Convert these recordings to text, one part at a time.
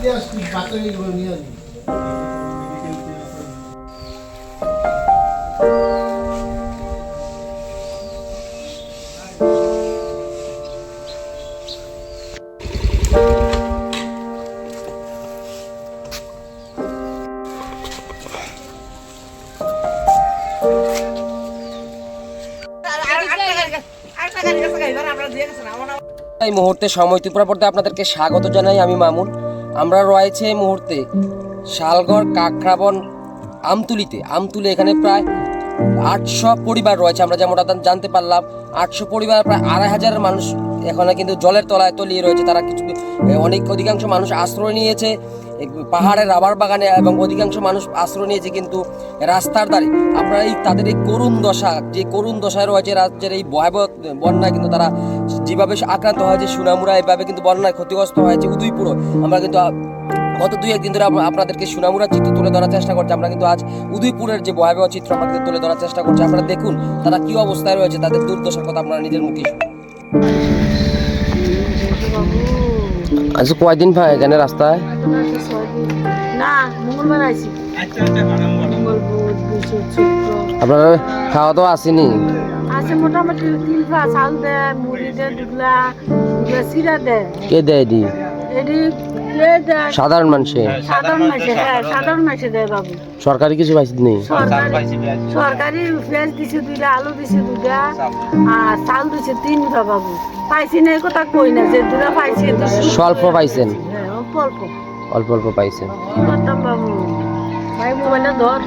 বাচ্চাগুলো নিয়ে আসবি এই মুহূর্তে সময় ত্রিপুরা পড়তে আপনাদেরকে স্বাগত জানাই আমি মামুন। আমরা রয়েছে এই মুহূর্তে শালগড়, কাকরাবন, আমতুলিতে। আমতুলি এখানে প্রায় আটশো পরিবার রয়েছে। আমরা যেমনটা জানতে পারলাম, আটশো পরিবার প্রায় আড়াই হাজারের মানুষ এখানে কিন্তু জলের তলায় তলিয়ে রয়েছে, তারা কিছু অনেক অধিকাংশ মানুষ আশ্রয় নিয়েছে। পাহাড়ের রাবার বাগানে এবং অধিকাংশ মানুষ আশ্রয় নিয়েছে কিন্তু রাস্তার ধারে। আপনারা এই তাদের এই করুণ দশা, যে করুণ দশায় রয়েছে রাজ্যের এই ভয়াবহ বন্যায় কিন্তু তারা যেভাবে আক্রান্ত হয়েছে, সুনামুরা এভাবে কিন্তু বন্যায় ক্ষতিগ্রস্ত হয়েছে উদয়পুরও। আমরা কিন্তু গত দুই একদিন ধরে আমরা আপনাদেরকে সুনামুরা চিত্র তুলে ধরার চেষ্টা করছি। আমরা কিন্তু আজ উদয়পুরের যে ভয়াবহ চিত্র আপনাদের তুলে ধরার চেষ্টা করছি। আপনারা দেখুন তারা কি অবস্থায় রয়েছে, তাদের দুর্দশার কথা আপনারা নিজের মুখে শুনুন। আচ্ছা কয়দিন ভাই এখানে রাস্তায় আপনারা খাওয়া দাওয়া আসেনি কে দেয় দি সাধারণ মানুষে? সাধারণ মাসে হ্যাঁ সাধারণ মাসে দেয় বাবু। সরকারি কিছু পাইছি নেই? সরকারি সরকারি পেঁয়াজ দিছে দুইটা আলু দিছে দুইটা আর চাল দিছে তিনটা বাবু। পাইছি না এই কথা কই না যে দুটা পাইছি স্বল্প পাইছেন। হ্যাঁ অল্প অল্প। অল্প অল্প পাইছেন। কি করতাম বাবু? ভাই মোবাইলে ধর।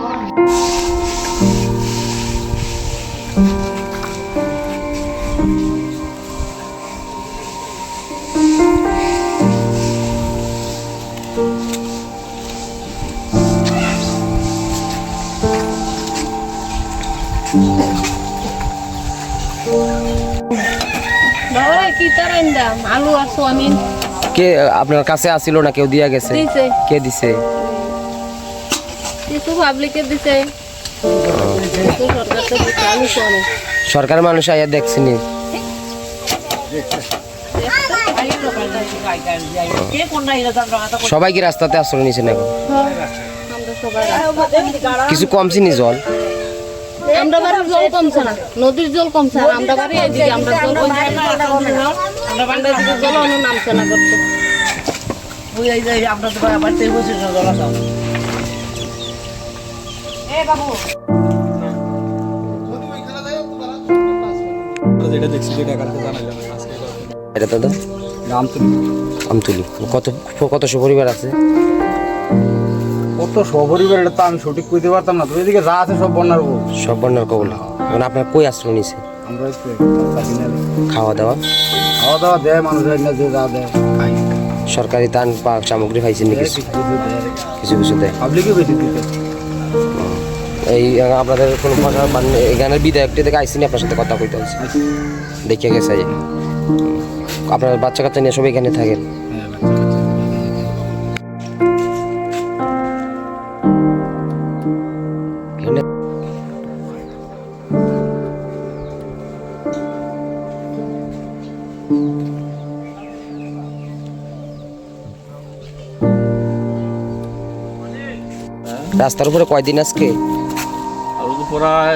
কি আপনার কাছে আসিল না কেউ দিয়া গেছে? কে দিছে? কিছু কিছু সরকার মানুষ আইয়া দেখছিনি। সবাই কি রাস্তাতে আশ্রয় নিয়েছেন এখন কিছু কমছে নি জল? আমরা বাড়ির জল কমছে না নদীর জল কমছে আর আমরা বাড়ি এদিকে আমরা জল আমরা এদিকে জল অন্য নামছে না করতে। যেটা দেখছি যেটা কালকে জানাইলাম আজকে এটা দাদা? তো আমতুলি কত কতশো পরিবার আছে? কত সপরিবার এটা তো আমি সঠিক কইতে পারতাম না তো এদিকে যা আছে সব বন্যার উপর সব বন্যার কবলে এখন আপনার কই আশ্রয় নিছে? আমরা। খাওয়া দাওয়া খাওয়া দাওয়া? দেয় মানুষ না যে যা দেয় খাই সরকারি দান পা সামগ্রী পাইছেন দেয়, কিছু কিছু দেয়। কিছু বেশি দিতে। এই আপনাদের কোনো ভাষা মানে এখানের বিধায়কটি থেকে আইসিনি আপনার সাথে কথা কইতে হয়েছে দেখে গেছে আপনার বাচ্চা কাচ্চা নিয়ে সবাই এখানে থাকেন? রাস্তার উপরে কয়দিন আজকে? প্রায়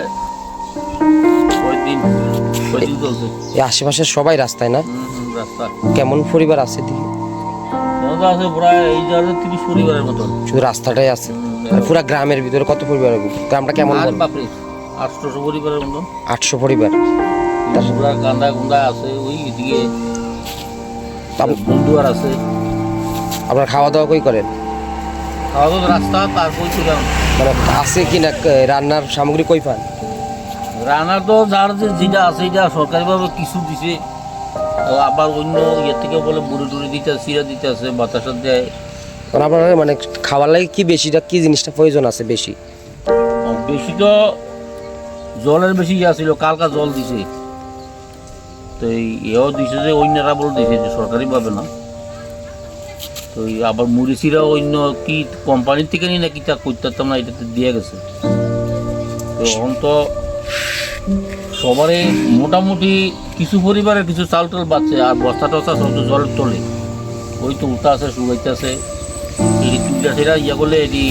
এই আশেপাশের সবাই রাস্তায় না? কেমন পরিবার আছে দিকে আছে প্রায় এই জায়গাতে তিরিশ পরিবারের মতন। শুধু রাস্তাটাই আছে? আর পুরা গ্রামের ভিতরে কত পরিবার হবে? গ্রামটা কেমন আর বাপরে আটশোশো পরিবারের মতন। আটশো পরিবার? পুরা গান্দা গুন্দা আছে ওই এদিকে আছে। আপনার খাওয়া দাওয়া কই করেন? রাস্তা তারপর ছিলাম মানে আছে কি না রান্নার সামগ্রী কই পান? রান্নার তো যার যে যেটা আছে এটা সরকারিভাবে কিছু দিছে। আবার অন্য ইয়ের থেকে বলে বুড়ি টুড়ি দিতে সিরা দিতে আছে বাতাসা দেয়। আপনার মানে খাবার লাগে কি বেশিটা কি জিনিসটা প্রয়োজন আছে বেশি? বেশি তো জলের বেশি ইয়া ছিল কালকা জল দিছে। তো এও দিছে যে অন্যরা বলে দিছে যে সরকারি পাবে না। তো আবার মুড়িসিরা অন্য কি কোম্পানির থেকে নিয়ে নাকি তা করতে পারতাম না এটাতে দিয়ে গেছে। তো এখন তো সবারই মোটামুটি কিছু পরিবারের কিছু চাল টাল বাচ্চে আর বস্তা টস্তা সব তো জলের তোলে। ওই তো উল্টা আছে শুকাইতে আছে সিরা সিরা ইয়ে করলে এটি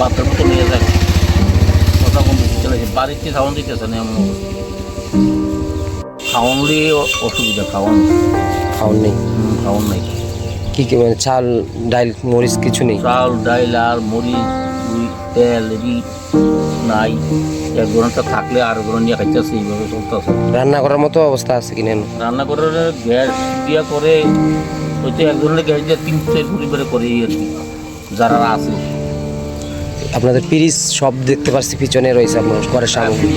বাচ্চার মতো নিয়ে যায়। কথা বেশি চলেছে বাড়িতে খাওয়ান দিতেছে না এমন খাওয়ানলে অসুবিধা খাওয়ান। খাওয়ান নেই। খাওয়ান নাই। কি কি মানে চাল ডাইল মরিচ কিছু নেই? চাল ডাইল আর মরিচ তেল নাই। এক ঘণ্টা থাকলে আর ঘণ্টা নিয়ে খাইতেছে এইভাবে চলতেছে রান্না করার মতো অবস্থা আছে কি নেন? রান্না করার গ্যাস দিয়া করে হয়তো এক ধরনের গ্যাস দিয়ে তিন চার পরিবারে করে আর কি যারা আছে। আপনাদের পিরিজ সব দেখতে পাচ্ছি পিছনে রয়েছে আপনার ঘরের সামগ্রী। হয়ে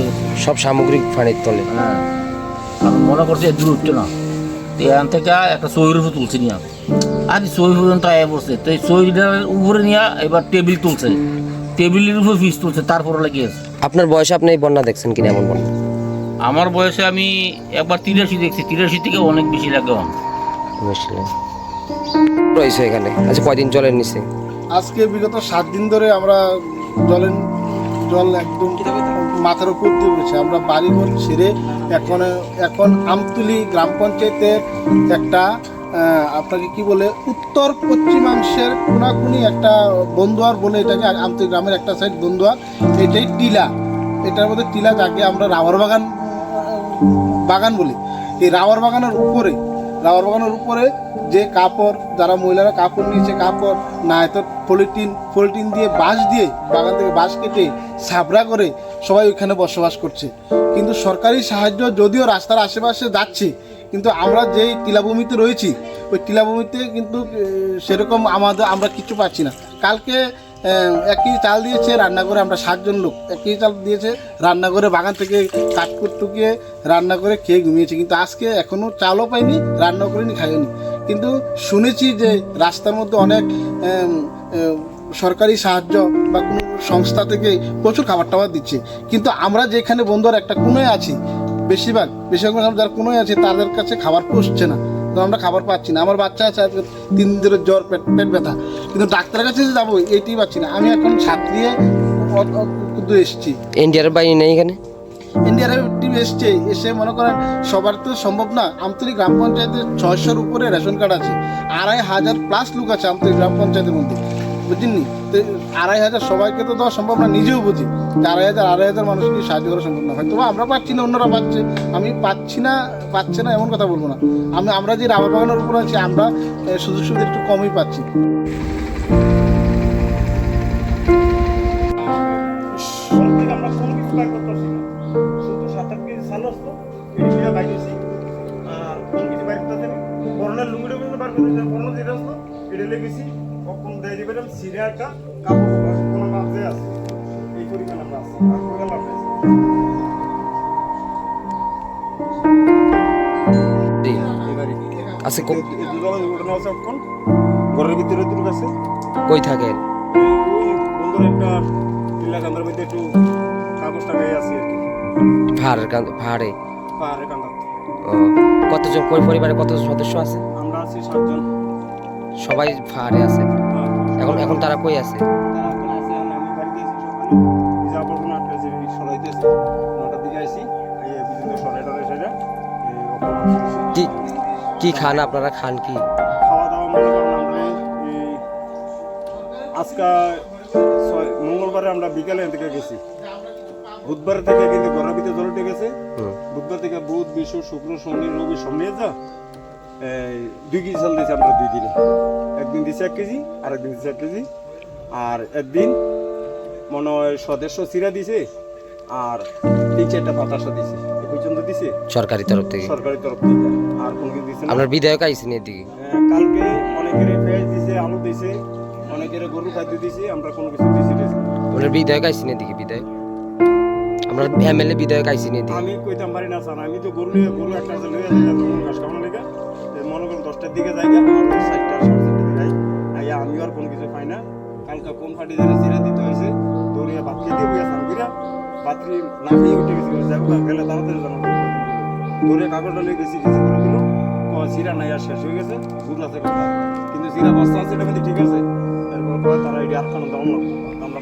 গেছে। সব সামগ্রিক পানির তলে। হ্যাঁ। আমি মনে করছি দূর উঠছে না। তো এখান থেকে একটা শরীর উপর তুলছে নিয়ে। আর শরীর পর্যন্ত আয়া পড়ছে। তো এই শরীরের উপরে নিয়ে এবার টেবিল তুলছে। টেবিলের উপর ফিস তুলছে তারপরে লাগিয়েছে আপনার বয়সে আপনি এই বন্যা দেখছেন কিনা এমন বন্যা? আমার বয়সে আমি একবার তিরাশি দেখছি। তিরাশি থেকে অনেক বেশি লাগে আমার। রয়েছে এখানে। আচ্ছা কয়দিন জলের নিচে? আজকে বিগত সাত দিন ধরে আমরা জলের জল একদম মাথার উপর দিয়ে উঠেছে। আমরা বাড়িঘর ছেড়ে এখন এখন আমতুলি গ্রাম পঞ্চায়েতের একটা আপনাকে কি বলে, উত্তর পশ্চিমাংশের কোনাকুনি একটা বন্ধুয়ার বলে এটাকে আমতুলি গ্রামের একটা সাইড বন্ধুয়ার, এটাই টিলা। এটার মধ্যে টিলা যাকে আমরা রাবার বাগান বাগান বলি। এই রাবার বাগানের উপরে রাবার বাগানের উপরে যে কাপড়, যারা মহিলারা কাপড় নিয়েছে কাপড় না হয়তো পলিটিন পলিটিন দিয়ে বাঁশ দিয়ে বাগান থেকে বাঁশ কেটে সাবরা করে সবাই ওইখানে বসবাস করছে। কিন্তু সরকারি সাহায্য যদিও রাস্তার আশেপাশে যাচ্ছে, কিন্তু আমরা যেই টিলাভূমিতে রয়েছি, ওই টিলাভূমিতে কিন্তু সেরকম আমাদের, আমরা কিছু পাচ্ছি না। কালকে এক কেজি চাল দিয়েছে, রান্না করে আমরা সাতজন লোক। এক কেজি চাল দিয়েছে, রান্না করে বাগান থেকে কাঠকুট টুকিয়ে রান্না করে খেয়ে ঘুমিয়েছে। কিন্তু আজকে এখনও চালও পাইনি রান্না করিনি খাইনি কিন্তু শুনেছি যে রাস্তার মধ্যে অনেক সরকারি সাহায্য বা কোনো সংস্থা থেকে প্রচুর খাবার টাবার দিচ্ছে। কিন্তু আমরা যেখানে বন্ধুর একটা কোনোয় আছি, বেশিরভাগ বেশিরভাগ যারা কোনোয় আছে, তাদের কাছে খাবার পৌঁছছে না। আমরা খাবার পাচ্ছি না। আমার বাচ্চা আছে আজকে তিন দিনের ধরে জ্বর পেট পেট ব্যথা। কিন্তু ডাক্তারের কাছে যে যাব এইটাই পাচ্ছি না। আমি এখন ছাত্রী কিন্তু এসেছি। ইন্ডিয়ার বাইরে নেই এখানে? ইন্ডিয়ার টিম এসছে। এসে মনে করেন সবার তো সম্ভব না। আমতলি গ্রাম পঞ্চায়েতের ছয়শোর উপরে রেশন কার্ড আছে। আড়াই হাজার প্লাস লোক আছে আমতলি গ্রাম পঞ্চায়েতের মধ্যে। বুঝলেননি তো আড়াই হাজার সবাইকে তো দেওয়া সম্ভব না, নিজেও বুঝি। আড়াই হাজার আড়াই হাজার মানুষকে সাহায্য করা সম্ভব না। হয়তো আমরা পাচ্ছি না, অন্যরা পাচ্ছে। আমি পাচ্ছি না, পাচ্ছে না এমন কথা বলব না। আমি, আমরা যে রাবার বাগানের উপর আছি, আমরা সুযোগ সুবিধা একটু কমই পাচ্ছি। লুঙ্গিটা আসতো এটা লেগেছি। কখন দেয় দিবেন সিরিয়া একটা কাপড় কোনো মাঝে আছে। এই পরিমাণ আমরা আছি আর কোনো নেই। আছে ঘরের ভিতরে দুটো আছে। কই থাকেন বন্ধুর একটা এলাকার মধ্যে একটু কাগজটা গায়ে আছে পাহাড়ের পাহাড়ে পাহাড়ের কান্ডা কতজন পরিবারে কত সদস্য আছে? আমরা আছি সাতজন। সবাই পাহাড়ে আছে। হ্যাঁ। এখন এখন তারা কই আছে? কি কি খান আপনারা? খান কি? খাওয়া দাওয়া মনে করেন আমরা এই মঙ্গলবারে আমরা বিকালে থেকে গেছি। বুধবার থেকে কিন্তু ভিতরে জল উঠে গেছে বুধবার থেকে বুধ বিশ্ব শুক্র শনি রবি নিয়ে যা। দুই কেজি চাল দিয়েছি আমরা দুই দিনে। একদিন দিছে এক কেজি আর একদিন দিছে এক কেজি। আর একদিন মনে হয় সদস্য চিরা দিছে আর তিন চারটা বাতাসা দিছে এ পর্যন্ত দিছে সরকারি তরফ থেকে। সরকারি তরফ থেকে। আর কোনো কিছু দিছে না? আপনার বিধায়ক আইসেন এদিকে? হ্যাঁ, কালকে অনেকের পেঁয়াজ দিছে আলু দিছে অনেকের গরু খাদ্য দিছে আমরা কোনো কিছু দিছি। আপনার বিধায়ক আইসেন এদিকে বিধায়ক? আমরা এমএলএ বিধায়ক আইসেন এদিকে। আমি কইতাম পারি না স্যার। আমি তো গরু নিয়ে গরু একটা লইয়া যাই তখন ঘাস লেগে মনে দিকে যাই আর ওই সাড়ে চারটার দিকে আইয়া আমি আর কোনো কিছু পাই না। কালকে কোন ফাটি যেটা চিরা দিতে হয়েছে দৌড়িয়া খেয়ে দিয়ে স্নান করিয়া বাতরি না খেয়ে উঠে গেছি যাব গেলে তাড়াতাড়ি জানাব দৌড়ে কাগজটা নিয়ে গেছি কিছু করে দিল। চিরা নাই আর শেষ হয়ে গেছে গুড় আছে কথা। কিন্তু চিরা বস্তা আছে এটা ঠিক আছে। এরপর তারা এটি আটকানো দাম আমরা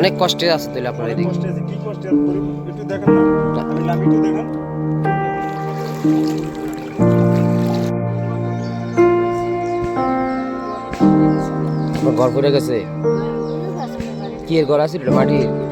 অনেক কষ্টে আছে তাহলে আপনার এদিকে। কষ্টে আছে কি কষ্টে করি একটু দেখেন না। আমি লাভ একটু দেখেন। ঘর করে গেছে? কি এর ঘর আছে মাটির?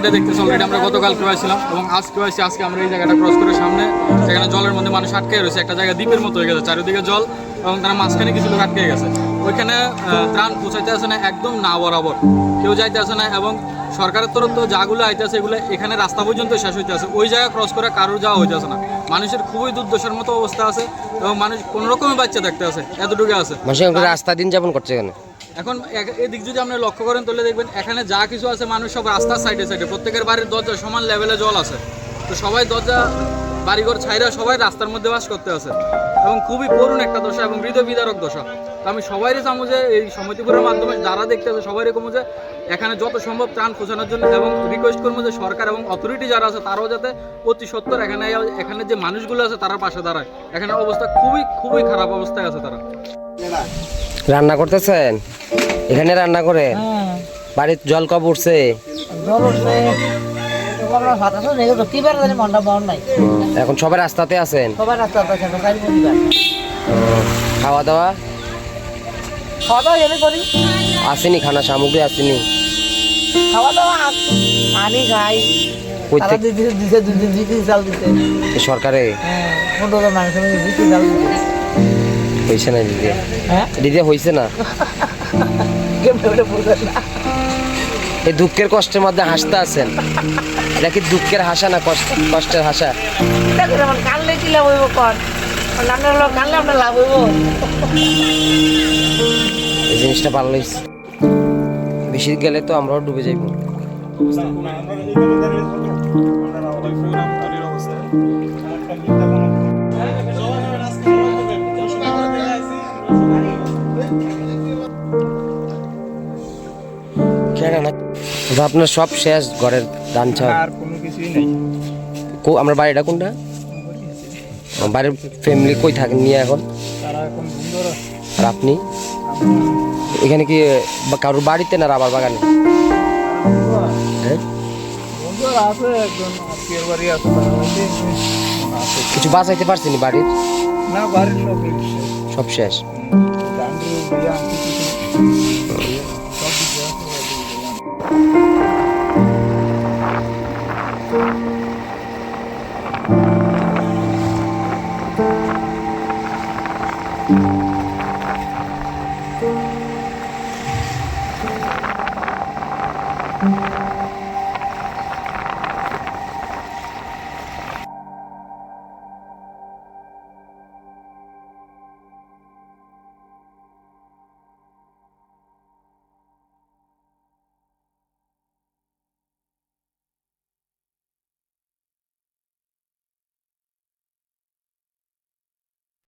যেটা দেখতেছি অলরেডি আমরা গতকালকে আসছিলাম এবং আজকে আসছি আজকে আমরা এই জায়গাটা ক্রস করে সামনে। সেখানে জলের মধ্যে মানুষ আটকে রয়েছে, একটা জায়গা দ্বীপের মতো হয়ে গেছে, চারিদিকে জল এবং তারা মাঝখানে কিছু লোক আটকে গেছে। ওইখানে ত্রাণ পৌঁছাইতে আসে না, একদম না বরাবর। কেউ যাইতে আসে না এবং সরকারের তরফ তো যাগুলো আইতে আছে এগুলো এখানে রাস্তা পর্যন্ত শেষ হইতে আছে ওই জায়গা ক্রস করে কারোর যাওয়া হইতে আছে না। মানুষের খুবই দুর্দশার মতো অবস্থা আছে এবং মানুষ কোনো রকমের বাচ্চা দেখতে আছে এতটুকু আছে। রাস্তা দিন যাপন করছে কেন এখন এদিক যদি আপনি লক্ষ্য করেন, তাহলে দেখবেন এখানে যা কিছু আছে, মানুষ সব রাস্তার সাইডে সাইডে প্রত্যেকের বাড়ির দরজা সমান লেভেলে জল আছে। তো সবাই দরজা, বাড়িঘর ছাইরা সবাই রাস্তার মধ্যে বাস করতে আছে। এবং খুবই করুণ একটা দশা এবং হৃদয় বিদারক দশা। তো আমি সবাইরই চামু যে এই সমিতিপুরের মাধ্যমে যারা দেখতে আছে, সবাই এরকম যে এখানে যত সম্ভব ত্রাণ পৌঁছানোর জন্য এবং রিকোয়েস্ট করব যে সরকার এবং অথরিটি যারা আছে, তারাও যাতে অতি সত্তর এখানে এখানে যে মানুষগুলো আছে, তারা পাশে দাঁড়ায়। এখানে অবস্থা খুবই খুবই খারাপ অবস্থায় আছে তারা। রান্না করতেছেন? এখানে রান্না করে? বাড়ির জল কব উঠছে? এখন সবাই রাস্তাতে আছেন? আছে খাওয়া দাওয়া খাওয়া দাওয়া এনে করি। আসেনি খানা সামগ্রী আসেনি। খাওয়া দাওয়া আনি খাই। সরকারে? হ্যাঁ পনেরো মানুষের দিতে চাল দিতে হয়েছে না দিদি হ্যাঁ? দিদি হয়েছে না? এই দুঃখের কষ্টের মধ্যে হাসতে আছেন। এটা কি দুঃখের হাসা না কষ্ট কষ্টের হাসা? এটা করে আমার কানলে কি লাভ হইব কর কানলে আপনার লাভ হইব এই জিনিসটা ভালো লাগছে বেশি গেলে তো আমরাও ডুবে যাইব আপনার সব শেষ ঘরের ধান ছাড়। আর কোনো কিছুই নেই। কো আমার বাড়িটা কোনটা? বাড়ির ফ্যামিলি কই থাকেন? নিয়ে এখন? আর আপনি? এখানে কি কারোর বাড়িতে না রাবার বাগানে? হ্যাঁ? কিছু বাঁচাইতে পারছেনি বাড়ির? না বাড়ির সব শেষ। গান্ডু বিয়া